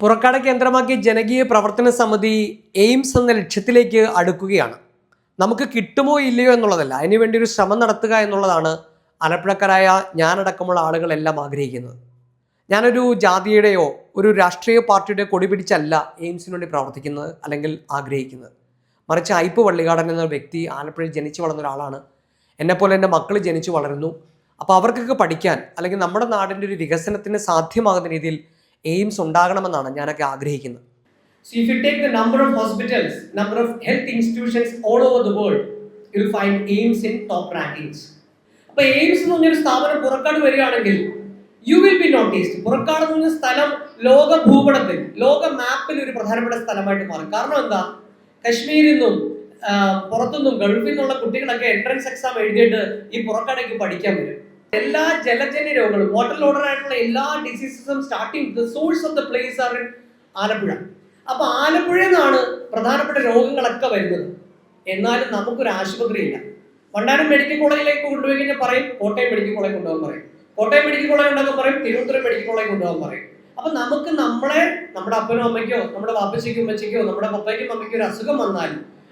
പുറക്കാട് കേന്ദ്രമാക്കി ജനകീയ പ്രവർത്തന സമിതി എയിംസ് എന്ന ലക്ഷ്യത്തിലേക്ക് അടുക്കുകയാണ്. നമുക്ക് കിട്ടുമോ ഇല്ലയോ എന്നുള്ളതല്ല അതിനുവേണ്ടി ഒരു ശ്രമം നടത്തുക എന്നുള്ളതാണ് ആലപ്പുഴക്കാരായ ഞാനടക്കമുള്ള ആളുകളെല്ലാം ആഗ്രഹിക്കുന്നത്. ഞാനൊരു ജാതിയുടെയോ ഒരു രാഷ്ട്രീയ പാർട്ടിയുടെ കൊടി പിടിച്ചല്ല എയിംസിന് വേണ്ടി പ്രവർത്തിക്കുന്നത് അല്ലെങ്കിൽ ആഗ്രഹിക്കുന്നത്. മറിച്ച് ഐപ്പ് വള്ളികാടൻ എന്ന വ്യക്തി ആലപ്പുഴയിൽ ജനിച്ചു വളർന്ന ഒരാളാണ്. എന്നെപ്പോലെ എന്റെ മക്കൾ ജനിച്ചു വളരുന്നു. അപ്പോൾ അവർക്കൊക്കെ പഠിക്കാൻ അല്ലെങ്കിൽ നമ്മുടെ നാടിന്റെ ഒരു വികസനത്തിന് സാധ്യമാകുന്ന രീതിയിൽ എയിംസ് ഉണ്ടാകണമെന്നാണ് ഞാനൊക്കെ ആഗ്രഹിക്കുന്നത്. So if you take the number of hospitals, number of health institutions all over the world, you'll find AIMS in top rankings. അപ്പോൾ എയിംസ് എന്ന് പറഞ്ഞൊരു സ്ഥാപനം പുറക്കാട് വരികയാണെങ്കിൽ you will be noticed Purakkad എന്ന് സ്ഥലം ലോക ഭൂപടത്തിൽ ലോക മാപ്പിൽ ഒരു പ്രധാനപ്പെട്ട സ്ഥലമായിട്ട് മാറും. കാരണം എന്താ? കശ്മീരിൽ നിന്നും പുറത്തുനിന്നും ഗൾഫിൽ നിന്നുള്ള കുട്ടികളൊക്കെ എൻട്രൻസ് എക്സാം എഴുതിയിട്ട് ഈ പുറക്കാടേക്ക് പഠിക്കാൻ വരും. എല്ലാ ജലജന്യ രോഗങ്ങളും വാട്ടർ ലോഡർ ആയിട്ടുള്ള എല്ലാ ഡിസീസസും starting the source of the place are in Alappuzha. അപ്പൊ ആലപ്പുഴയിൽ നിന്നാണ് പ്രധാനപ്പെട്ട രോഗങ്ങളൊക്കെ വരുന്നത്. എന്നാലും നമുക്കൊരു ആശുപത്രി ഇല്ല വണ്ടാനം മെഡിക്കൽ കോളേജിലേക്ക് കൊണ്ടുപോയി കഴിഞ്ഞാൽ പറയും കോട്ടയം മെഡിക്കൽ കോളേജ് കൊണ്ടുപോകാൻ പറയും. കോട്ടയം മെഡിക്കൽ കോളേജ് ഉണ്ടെങ്കിൽ പറയും തിരുവനന്തപുരം മെഡിക്കൽ കോളേജ് കൊണ്ടുപോകാൻ പറയും. അപ്പൊ നമുക്ക് നമ്മളെ നമ്മുടെ അപ്പനോ അമ്മയ്ക്കോ നമ്മുടെ വാപ്പച്ചയ്ക്കോ ഉമ്മച്ചയ്ക്കോ നമ്മുടെ പപ്പയ്ക്കും അമ്മയ്ക്കോ ഒരു അസുഖം വന്നാൽ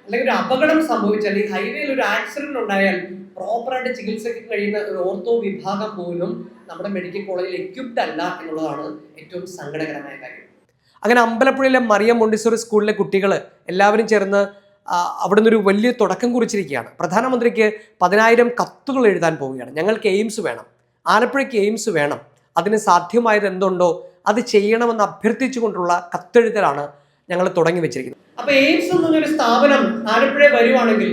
അല്ലെങ്കിൽ ഒരു അപകടം സംഭവിച്ചാൽ ഈ ഹൈവേയിൽ ഒരു ആക്സിഡന്റ് ഉണ്ടായാൽ പ്രോപ്പറായിട്ട് ചികിത്സയ്ക്ക് കഴിയുന്ന ഒരു ഓർത്തോ വിഭാഗം പോലും നമ്മുടെ മെഡിക്കൽ കോളേജിൽ എക്യുപ്ഡ് അല്ല എന്നുള്ളതാണ് ഏറ്റവും സങ്കടകരമായ കാര്യം. അങ്ങനെ അമ്പലപ്പുഴയിലെ മറിയം മൊണ്ടിസോറി സ്കൂളിലെ കുട്ടികൾ എല്ലാവരും ചേർന്ന് അവിടെ ഒരു വലിയ തുടക്കം കുറിച്ചിരിക്കുകയാണ്. പ്രധാനമന്ത്രിക്ക് പതിനായിരം കത്തുകൾ എഴുതാൻ പോവുകയാണ്. ഞങ്ങൾക്ക് എയിംസ് വേണം. ആലപ്പുഴയ്ക്ക് എയിംസ് വേണം. അതിന് സാധ്യമായത് എന്തുണ്ടോ അത് ചെയ്യണമെന്ന് അഭ്യർത്ഥിച്ചുകൊണ്ടുള്ള കത്തെഴുതലാണ് ഞങ്ങൾ തുടങ്ങി വെച്ചിരിക്കുന്നത് അപ്പൊ എയിംസ് എന്നൊരു സ്ഥാപനം ആലപ്പുഴ വരുവാണെങ്കിൽ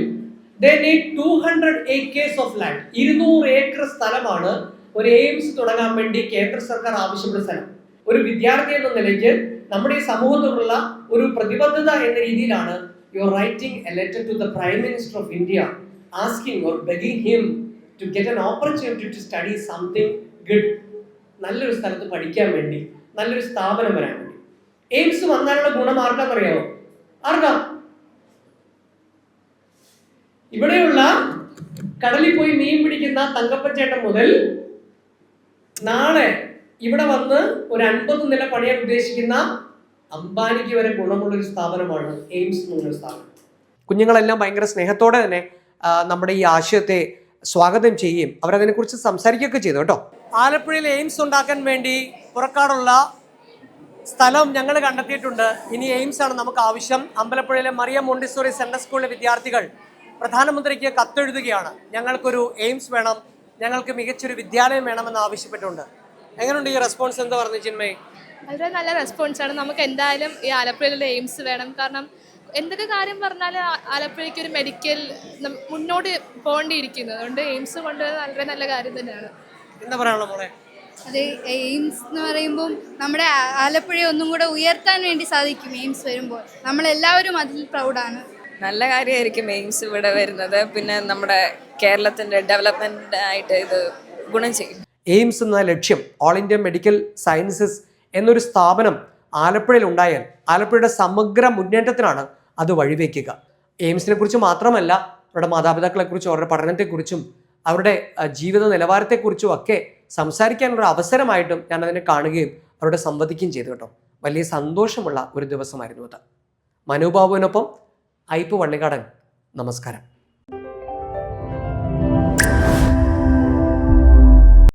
ഓഫ് ലാൻഡ് ഇരുന്നൂറ് ഏക്കർ സ്ഥലമാണ് ഒരു എയിംസ് തുടങ്ങാൻ വേണ്ടി കേന്ദ്ര സർക്കാർ ആവശ്യപ്പെട്ട സ്ഥലം. ഒരു വിദ്യാർത്ഥി എന്ന നിലയ്ക്ക് നമ്മുടെ ഈ സമൂഹത്തോടുള്ള ഒരു പ്രതിബദ്ധത എന്ന രീതിയിലാണ് you are writing a letter to the prime minister of India asking or begging him to get an opportunity to study something good നല്ലൊരു സ്ഥലത്ത് പഠിക്കാൻ വേണ്ടി നല്ലൊരു സ്ഥാപനം വരാൻ എയിംസ് വന്നാലുള്ള ഗുണം ആർക്കാന്നറിയാമോ ആർക്കാ? ഇവിടെയുള്ള കടലിൽ പോയി മീൻ പിടിക്കുന്ന തങ്കപ്പച്ചേട്ടൻ മുതൽ നാളെ ഇവിടെ വന്ന് ഒരു അൻപത് നില പണിയാൻ ഉദ്ദേശിക്കുന്ന അംബാനിക്ക് വരെ ഗുണമുള്ള ഒരു സ്ഥാപനമാണ് എയിംസ് എന്നുള്ള സ്ഥാപനം. കുഞ്ഞുങ്ങളെല്ലാം ഭയങ്കര സ്നേഹത്തോടെ തന്നെ നമ്മുടെ ഈ ആശയത്തെ സ്വാഗതം ചെയ്യുകയും അവരതിനെക്കുറിച്ച് സംസാരിക്കുകയൊക്കെ ചെയ്തു കേട്ടോ. ആലപ്പുഴയിൽ എയിംസ് ഉണ്ടാക്കാൻ വേണ്ടി പുറക്കാടുള്ള സ്ഥലം ഞങ്ങൾ കണ്ടെത്തിയിട്ടുണ്ട്. ഇനി എയിംസ് ആണ് നമുക്ക് ആവശ്യം. അമ്പലപ്പുഴയിലെ മറിയ മോണ്ടിസോറി സെൻട്രൽ സ്കൂളിലെ വിദ്യാർത്ഥികൾ പ്രധാനമന്ത്രിക്ക് കത്തെഴുതുകയാണ്. ഞങ്ങൾക്കൊരു എയിംസ് വേണം. ഞങ്ങൾക്ക് മികച്ചൊരു വിദ്യാലയം വേണമെന്ന് ആവശ്യപ്പെട്ടുണ്ട്. എങ്ങനെയുണ്ട് ഈ റെസ്പോൺസ് എന്താ പറഞ്ഞു ചിന്മയ്? വളരെ നല്ല റെസ്പോൺസ് ആണ്. നമുക്ക് എന്തായാലും ഈ ആലപ്പുഴയിലുള്ള എയിംസ് വേണം. കാരണം എന്തൊക്കെ കാര്യം പറഞ്ഞാൽ ആലപ്പുഴയ്ക്ക് ഒരു മെഡിക്കൽ മുന്നോട്ട് പോകേണ്ടിയിരിക്കുന്നു. അതുകൊണ്ട് എയിംസ് കൊണ്ടുവരുന്നത് വളരെ നല്ല കാര്യം തന്നെയാണ്. എന്താ പറയാനുള്ള മോളെ? അത് എയിംസ് എന്ന് പറയുമ്പം നമ്മുടെ ആലപ്പുഴയെ ഒന്നും കൂടെ ഉയർത്താൻ വേണ്ടി സാധിക്കും എയിംസ് വരുമ്പോൾ. നമ്മളെല്ലാവരും അതിൽ പ്രൗഡാണ്. നല്ല കാര്യമായിരിക്കും എയിംസ് ഇവിടെ വരുന്നത്. പിന്നെ നമ്മുടെ കേരളത്തിന്റെ ഡെവലപ്മെന്റ് ആയിട്ട് ഇത് ഗുണം ചെയ്യും. എയിംസ് എന്ന ലക്ഷ്യം ഓൾ ഇന്ത്യ മെഡിക്കൽ സയൻസസ് എന്നൊരു സ്ഥാപനം ആലപ്പുഴയിൽ ഉണ്ടായാൽ ആലപ്പുഴയുടെ സമഗ്ര മുന്നേറ്റത്തിനാണ് അത് വഴിവെക്കുക. എയിംസിനെ കുറിച്ച് മാത്രമല്ല അവരുടെ മാതാപിതാക്കളെക്കുറിച്ചും അവരുടെ പഠനത്തെക്കുറിച്ചും അവരുടെ ജീവിത നിലവാരത്തെക്കുറിച്ചും ഒക്കെ സംസാരിക്കാനുള്ള അവസരമായിട്ടും ഞാൻ അതിനെ കാണുകയും അവരോട് സംവദിക്കുകയും ചെയ്തു കേട്ടോ. വലിയ സന്തോഷമുള്ള ഒരു ദിവസമായിരുന്നു അത്. മനോഭാവനൊപ്പം ഐപ്പ് വള്ളിക്കാടൻ നമസ്കാരം.